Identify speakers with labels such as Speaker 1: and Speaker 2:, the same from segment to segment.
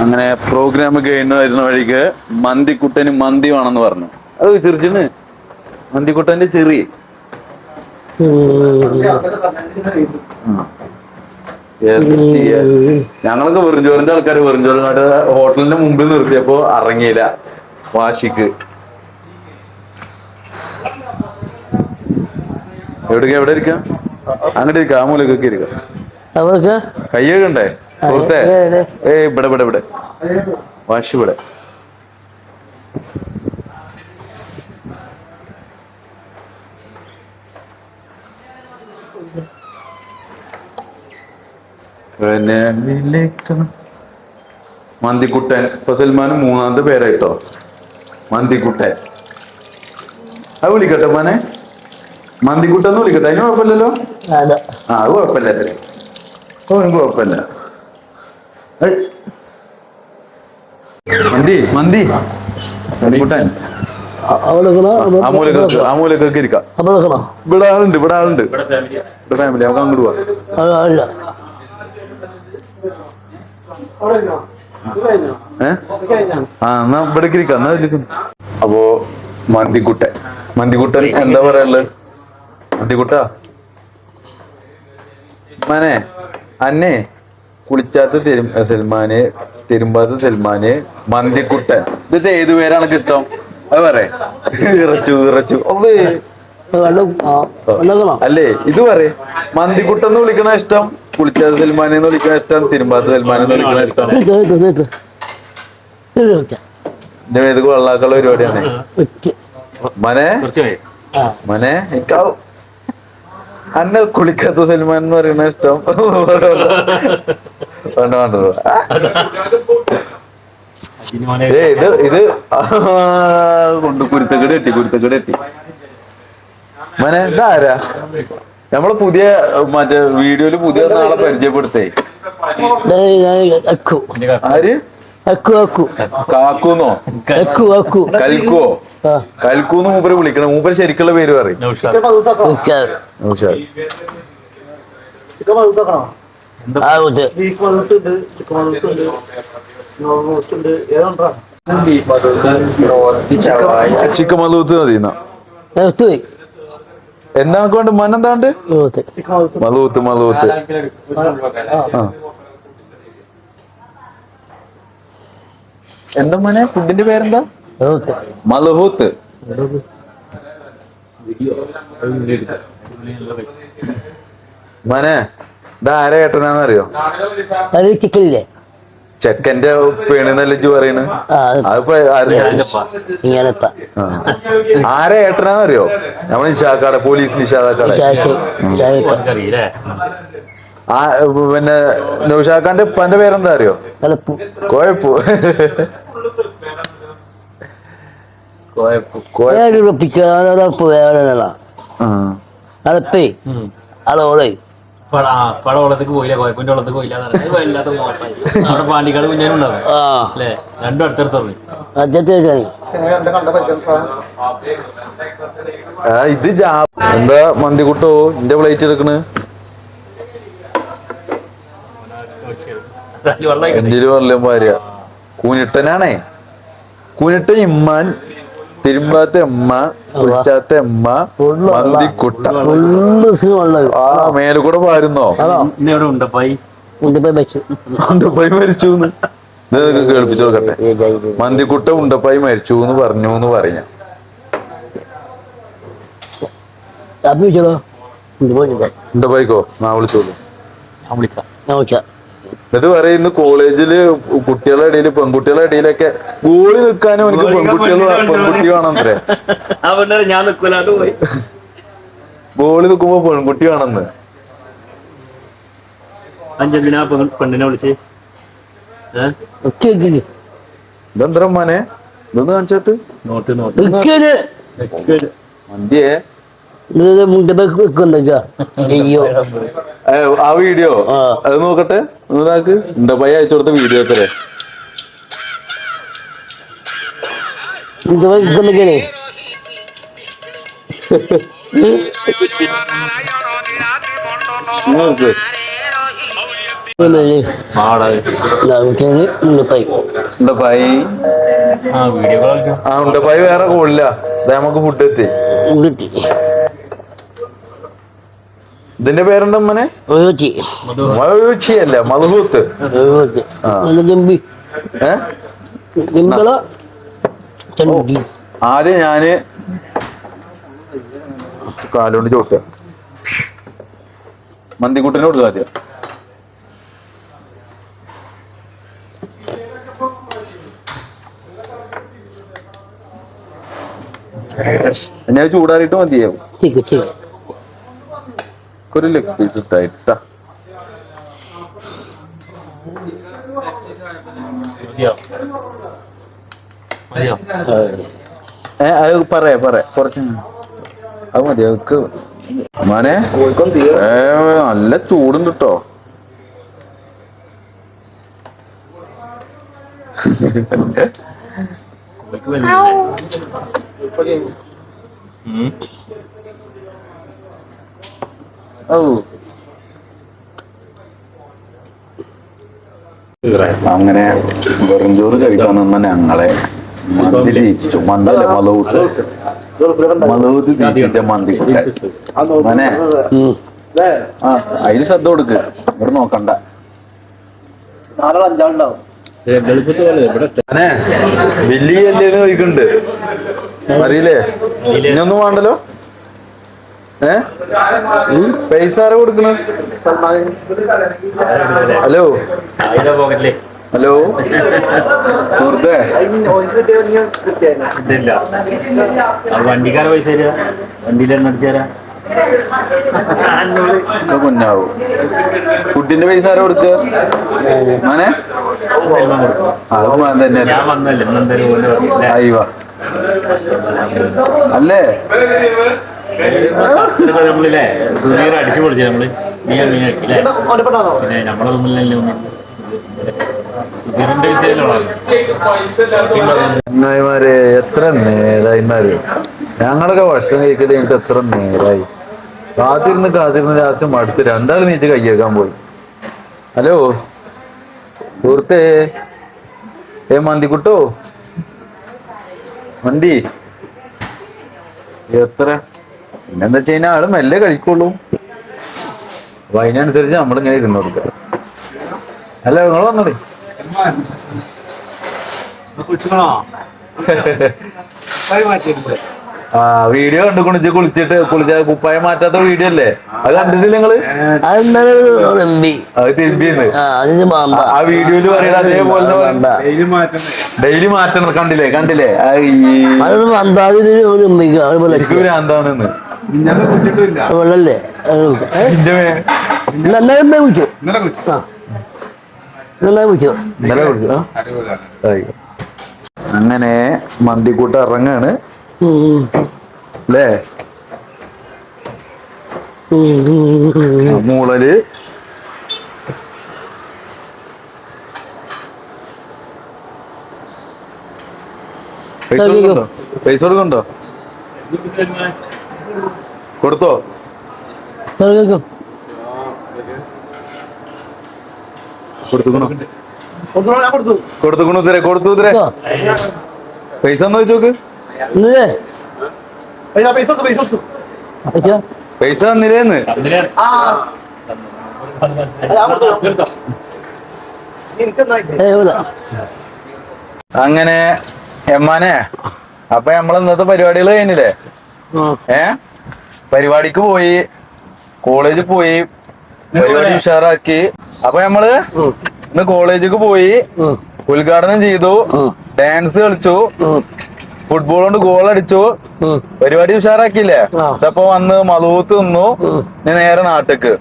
Speaker 1: അങ്ങനെ പ്രോഗ്രാം കഴിഞ്ഞു വരുന്ന വഴിക്ക് മന്തിക്കുട്ടന് മന്തി വേണമെന്ന് പറഞ്ഞു. അത് ചെറിച്ചിന് മന്തിക്കുട്ടന്റെ ചെറി. ഞങ്ങളൊക്കെ വെറുംചോറിന്റെ ആൾക്കാർ വെറുംചോറിനായിട്ട് ഹോട്ടലിന്റെ മുമ്പിൽ നിർത്തിയപ്പോ ഇറങ്ങിയില്ല വാശിക്ക്. എവിടെ എവിടെ ഇരിക്കാം അങ്ങോട്ട് ഇരിക്കാം ആ മൂലക്കൊക്കെ ഇരിക്കാം
Speaker 2: കയ്യൊക്കെ
Speaker 1: കൈ കഴുകണ്ടേ? സുഹൃത്തെ
Speaker 2: ഏ,
Speaker 1: ഇവിടെ ഇവിടെ ഇവിടെ. വാഷ് ഇവിടെ. മന്തിക്കുട്ടൻ. ഇപ്പൊ സൽമാൻ മൂന്നാമത്തെ പേരായിട്ടോ മന്തിക്കുട്ടൻ. അത് വിളിക്കട്ടെ മോനെ മന്തിക്കുട്ടെന്ന് വിളിക്കട്ടെ. അതിന് കുഴപ്പമില്ലല്ലോ? ആ അത് കുഴപ്പമില്ല. അല്ലേ അവനും കുഴപ്പമില്ല. മന്തി മന്തി. ഇരിക്കാം. ഇവിടെ ആളുണ്ട് ഇവിടെ ആളുണ്ട്. ഇവിടെ ഫാമിലി നമുക്ക് അങ്ങോട്ട് പോവാം.
Speaker 2: അല്ല.
Speaker 1: ഏ? ആ എന്നാ ഇവിടേക്ക് ഇരിക്കാം. എന്നാ ഇതിലേക്ക് അപ്പോ മന്തിക്കുട്ടൻ. മന്തിക്കുട്ടൻ എന്താ പറയാനുള്ളത്? മന്തിക്കുട്ട. മനെ അന്നെ. കുളിച്ചാത്ത തെരും സൽമാന് തിരുമ്പാത്ത സൽമാന് മന്തിക്കുട്ടൻ. ഇത് ഏത് പേരാണ് ഇഷ്ടം. അത് പറയേ. ഇറച്ചു ഇറച്ചു. ഒന്നേ അല്ലേ? ഇത് പറയേ. മന്തിക്കുട്ടൻ എന്ന് വിളിക്കണ ഇഷ്ടം കുളിച്ചാത്ത സൽമാനെ എന്ന് വിളിക്കണ ഇഷ്ടം തിരുമ്പാത്ത സൽമാനെ എന്ന് വിളിക്കണ ഇഷ്ടം. എന്റെ മേത് കൊള്ളാക്കുള്ള പരിപാടിയാണ്? മനെ? മനെ? ഇക്കാവ് അന്നെ കുളിക്കാത്ത സിനിമ എന്ന് പറയുന്ന ഇഷ്ടം. വേണ്ട വേണ്ട ആ, ഏ ഇത് ഇത് കൊണ്ട് കുരുത്തക്കേട് കെട്ടി കുരുത്തക്കേട് കെട്ടി. മനെ ഇതാരാ നമ്മൾ പുതിയ മറ്റേ വീഡിയോയിൽ പുതിയ നാളെ പരിചയപ്പെടുത്തേ. ആര്? കാക്കൂന്നോ? കൽക്കുവോ കൽക്കൂന്ന് മൂപ്പര് വിളിക്കണം മൂപ്പര് ശരിക്കുള്ള പേര് പറയും.
Speaker 3: ചിക്കൻ
Speaker 1: മധൂത്ത് മതി എന്താണ് കൊണ്ട്
Speaker 2: മനെന്താണ്ട്
Speaker 3: മതൂത്ത് മധുത്ത്
Speaker 1: മധൂത്ത് മധൂത്ത്. ആ. എന്താ മോനെ? ഫുഡിന്റെ പേരെന്താ? മലഹൂത്ത്. മനെ ഇതാര ഏട്ടനാന്നറിയോ
Speaker 2: ചിക്കനില്ലേ
Speaker 1: ചെക്കന്റെ പേണെന്നല്ലേ ഇജ്ജ് പറയണ്? ആരെ? ഏട്ടനാന്നറിയോ നമ്മൾ നിഷാക്കാടെ പോലീസ് നിഷാദാക്കാടെ ആ. പിന്നെ നൗഷാഖാന്റെ ഉപ്പാന്റെ പേരെന്താ അറിയോ? കൊഴപ്പു. കോയ
Speaker 4: പടവളത്തേക്ക് പോയില്ല കോയപ്പിന്റെ പോയില്ല എന്ന് പറഞ്ഞത് വല്ലാത്ത മോശമായി. അവിടെ പാണ്ടിക്കാട് കുഞ്ഞാനും ഉണ്ടാവും. അല്ലേ? രണ്ടും അടുത്തടുത്താണ്
Speaker 1: ഇത് എന്താ മന്തിക്കുട്ടോ? എന്റെ പ്ലേറ്റ് എടുക്കണ്. എന്റെ പറഞ്ഞ ഭാര്യ കൂനിട്ടനാണേ. കൂനിട്ട ഇമ്മാൻ. തിരുമ്പാത്ത അമ്മ കുളിച്ചാത്ത അമ്മ മന്തിക്കുട്ട ആ മേലെ കൂടെ പാരുന്നോ?
Speaker 4: ഉണ്ടപ്പായി?
Speaker 1: മരിച്ചു. കേൾപ്പിച്ചു നോക്കട്ടെ. മന്തിക്കുട്ട ഉണ്ടപ്പായി മരിച്ചു എന്ന് പറഞ്ഞു എന്ന് പറഞ്ഞ ഉണ്ടപ്പായിക്കോ? നാ വിളിച്ചോളൂ.
Speaker 4: ഞാൻ വിളിക്കാം.
Speaker 2: ഞാൻ വെച്ചാ
Speaker 1: എന്നിട്ട് പറയുന്നു കോളേജിൽ കുട്ടികളുടെ ഇടയിൽ പെൺകുട്ടികളുടെ ഇടയിലൊക്കെ ഗോളി നിൽക്കാനും എനിക്ക് പെൺകുട്ടികൾ പെൺകുട്ടി
Speaker 4: അവന്റെ ഞാൻ നിൽക്കൂലാണ്ട് പോയി.
Speaker 1: ഗോളി നിൽക്കുമ്പോ പെൺകുട്ടി വേണമെന്ന്.
Speaker 4: അഞ്ചെന്തിനാ പെണ്ണ്- പെണ്ണിനെ വിളിച്ച്?
Speaker 1: ഇതെന്തര മോനെ ഇതൊന്ന് കാണിച്ചിട്ട്.
Speaker 4: Note note.
Speaker 1: മന്തിയേ.
Speaker 2: അയ്യോ.
Speaker 1: ആ വീഡിയോ. അത് നോക്കട്ടെ എന്റെ പയ്യ അയച്ചു കൊടുത്ത വീഡിയോ എത്രേ
Speaker 4: ആ
Speaker 1: ഉണ്ടപ്പായി വേറെ കോളില്ല നമുക്ക് ഫുഡ് എത്തി.
Speaker 2: കിട്ടി
Speaker 1: ഇതിന്റെ പേരെന്താ മോനെ മധുഹൂത്ത്. ആദ്യം ഞാൻ കാലുകൊണ്ട് ചോട്ട മന്തിക്കുട്ടിനെ കൊടുക്കുക ആദ്യം. ഞാൻ ചൂടാറിയിട്ട് മതിയാവും. ഒരു ലെഗ് പീസ് ഏ അത് പറയാ പറയാ. കുറച്ച് അത് മതി അവക്ക് മാനെ നല്ല ചൂടുണ്ട് കേട്ടോ അങ്ങനെ വെറും ചോറ് കഴിക്കാൻ നിന്ന ഞങ്ങളെ മന്തി ജയിച്ചു
Speaker 3: മന്തല്ല മലവൂത്ത്
Speaker 1: മലവൂത്ത് ജയിച്ച മന്തി
Speaker 3: അങ്ങനെ
Speaker 1: ആ അതിന് ശ്രദ്ധ കൊടുക്ക്. ഇവിടെ നോക്കണ്ട. വലിയ വലിയ ചോദിക്കുന്നുണ്ട് അറിയില്ലേ? ഇനിയൊന്നും വേണ്ടല്ലോ? പൈസ ആരാ കൊടുക്കണ? ഹലോ? ഹലോ? സുഹൃത്തേ?
Speaker 4: വണ്ടിക്കാരെ പൈസ തരാ. വണ്ടിയിൽ തരാം.
Speaker 1: കുഞ്ഞാവൂ ഫുഡിന്റെ പൈസ ആരാ കൊടുത്ത്? അങ്ങനെ അത് തന്നെ.
Speaker 4: പറഞ്ഞില്ലേ
Speaker 1: അല്ലേ?
Speaker 4: നമ്മളില്ലേ? സുനീർ അടിച്ചു പൊളിച്ചു നമ്മൾ.
Speaker 3: ഓന്റെ പെട്ടാണോ
Speaker 4: പിന്നെ നമ്മളെ തമ്മിലല്ലേ ഒന്നും സുധീറിന്റെ
Speaker 1: ചങ്ങായിമാരെ എത്ര നേരായിമാര് ഞങ്ങളൊക്കെ ഭക്ഷണം കഴിക്കട്ടെ എനിക്ക് എത്ര നേരായി. കാത്തിരുന്ന് കാത്തിരുന്ന് ലാസ്റ്റ് മടുത്ത് രണ്ടാൾ നീച്ച് കയ്യേക്കാൻ പോയി. ഹലോ? സുഹൃത്തേ? ഏ മന്തിക്കുട്ടോ? മന്തി? എത്ര? പിന്നെന്താ വെച്ച് കഴിഞ്ഞാൽ ആൾ മെല്ലെ കഴിക്കുള്ളൂ. അപ്പൊ അതിനനുസരിച്ച് നമ്മളിങ്ങനെ ഇരുന്ന് കൊടുക്കുക. അല്ല നിങ്ങൾ വന്നോളി. ആ വീഡിയോ കണ്ടു കുളിച്ച് കുളിച്ചിട്ട് കുളിച്ച കുപ്പായ മാറ്റാത്ത വീഡിയോ അല്ലേ? അത് കണ്ടിട്ടില്ല
Speaker 2: നിങ്ങൾ?
Speaker 1: അത് തിരുമ്പിന്ന്.
Speaker 2: ആ
Speaker 1: വീഡിയോയിൽ പറയുന്നത് അതേപോലെ ഡെയിലി മാറ്റണം കണ്ടില്ലേ? കണ്ടില്ലേ? ഭ്രാന്താണെന്ന്
Speaker 2: വെള്ളല്ലേ നന്നായി കുടിച്ചു
Speaker 1: ഇന്നലെ കുടിച്ചു. അങ്ങനെ മന്തിക്കൂട്ട് ഇറങ്ങാണ്. അല്ലേ മൂളൽ. പൈസ കൊടുക്കണ്ടോ പൈസ കൊടുക്കണ്ടോ കൊടുത്തോ? കൊടുത്തുക്കണോ?
Speaker 3: കൊടുത്തു
Speaker 1: പൈസ ഒന്ന്
Speaker 3: വെച്ചോക്ക് പൈസ
Speaker 1: തന്നില്ലേന്ന്? അങ്ങനെ എമ്മാനെ അപ്പൊ നമ്മൾ ഇന്നത്തെ പരിപാടികൾ കഴിഞ്ഞില്ലേ? ഏ? പരിപാടിക്ക് പോയി. കോളേജിൽ പോയി. പരിപാടി ഉഷാറാക്കി. അപ്പൊ നമ്മൾ ഇന്ന് കോളേജിക്ക് പോയി. ഉദ്ഘാടനം ചെയ്തു. ഡാൻസ് കളിച്ചു. ഫുട്ബോൾ കൊണ്ട് ഗോൾ അടിച്ചു. പരിപാടി ഉഷാറാക്കിയില്ലേ?
Speaker 2: അപ്പൊ
Speaker 1: ഇതപ്പോ വന്ന് മലൂത്ത് നിന്നു. ഇനി നേരെ നാട്ടിക്ക്.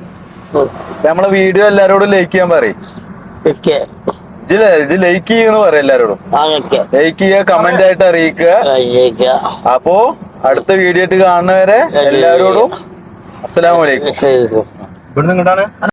Speaker 1: നമ്മളെ വീഡിയോ എല്ലാരോടും ലൈക്ക് ചെയ്യാൻ പറയും. ലൈക്ക് ചെയ്യുന്നു പറയാം എല്ലാരോടും. ലൈക്ക് ചെയ്യുക കമന്റ് ആയിട്ട് അറിയിക്കുക. അപ്പോ അടുത്ത വീഡിയോ ആയിട്ട് കാണുന്നവരെ എല്ലാവരോടും അസ്സലാമലൈക്കും
Speaker 4: ഇവിടുന്ന് ഇങ്ങോട്ടാണ്?